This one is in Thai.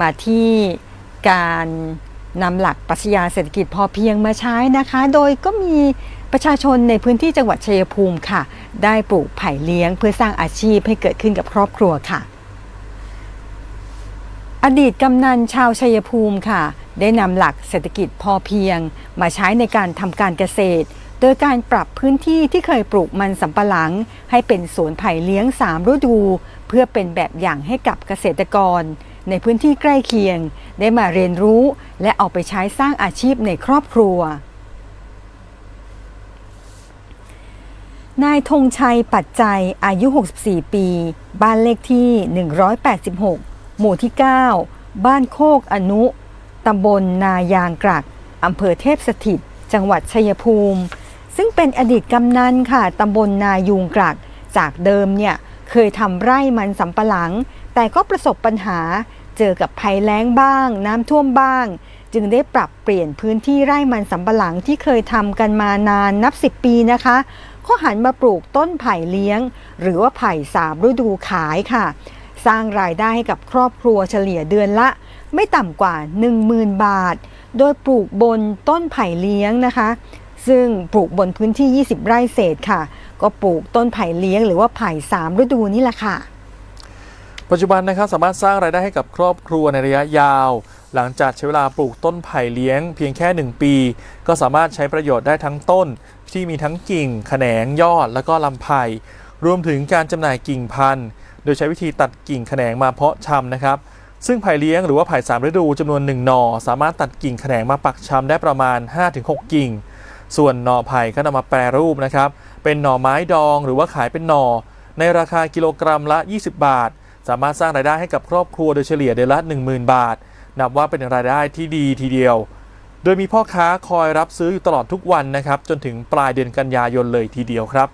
มาที่การนำหลักปรัชญาเศรษฐกิจพอเพียงมาใช้นะคะ โดยก็มีประชาชนในพื้นที่จังหวัดชัยภูมิค่ะ ได้ปลูกไผ่เลี้ยงเพื่อสร้างอาชีพให้เกิดขึ้นกับครอบครัวค่ะ อดีตกำนันชาวชัยภูมิค่ะ ได้นำหลักเศรษฐกิจพอเพียง มาใช้ในการทำการเกษตร โดยการปรับพื้นที่ที่เคยปลูกมันสำปะหลัง ให้เป็นสวนไผ่เลี้ยง 3 ฤดู เพื่อเป็นแบบอย่างให้กับเกษตรกร ในพื้นที่ใกล้เคียง ได้มาเรียนรู้และเอาไปใช้สร้างอาชีพในครอบครัว นายธงชัยปัจจัยอายุ 64 ปี บ้านเลขที่ 186 หมู่ที่ 9 บ้านโคกอนุ ตำบลนายางกรัก อำเภอเทพสถิต จังหวัดชัยภูมิ ซึ่งเป็นอดีตกำนันค่ะ ตำบลนายูงกรัก จากเดิมเนี่ย เคยทำไร่มันสำปะหลัง แต่ก็ประสบปัญหาเจอกับภัยแล้งบ้าง น้ำท่วมบ้าง จึงได้ปรับเปลี่ยนพื้นที่ไร่มันสำปะหลังที่เคยทำกันมานานนับ 10 ปีนะคะก็หันมาปลูกต้นไผ่เลี้ยง หรือว่าไผ่สามฤดูขายค่ะ สร้างรายได้ให้กับครอบครัวเฉลี่ยเดือนละ ไม่ต่ำกว่า 10,000 บาท โดยปลูกบนต้นไผ่เลี้ยงนะคะ ซึ่งปลูกบนพื้นที่ 20 ไร่เศษค่ะ ก็ปลูกต้นไผ่เลี้ยงหรือว่าไผ่สามฤดูนี่แหละค่ะ ปัจจุบันนะครับสามารถสร้างรายได้ให้กับครอบครัวในระยะยาว หลังจากใช้เวลาปลูกต้นไผ่เลี้ยง เพียงแค่ 1 ปี ก็สามารถใช้ประโยชน์ได้ทั้งต้น ที่มีทั้งกิ่ง แขนงยอด แล้วก็ลำไผ่รวมถึงการจำหน่ายกิ่งพันธุ์ โดยใช้วิธีตัดกิ่งแขนงมาเพาะชำนะครับซึ่งไผ่เลี้ยงหรือว่าไผ่สามฤดูจำนวนหนึ่งหน่อ สามารถตัดกิ่งแขนงมาปักชำได้ประมาณ 5-6 กิ่ง ส่วนหน่อไผ่ก็นำมาแปรรูปนะครับ เป็นหน่อไม้ดองหรือว่าขายเป็นหน่อ ในราคากิโลกรัมละ 20 บาท สามารถสร้างรายได้ให้กับครอบครัวโดยเฉลี่ยเดือนละ 10,000 บาท นับว่าเป็นรายได้ที่ดีทีเดียว โดยมีพ่อค้าคอยรับซื้ออยู่ตลอดทุกวันนะครับ จนถึงปลายเดือนกันยายนเลยทีเดียวครับ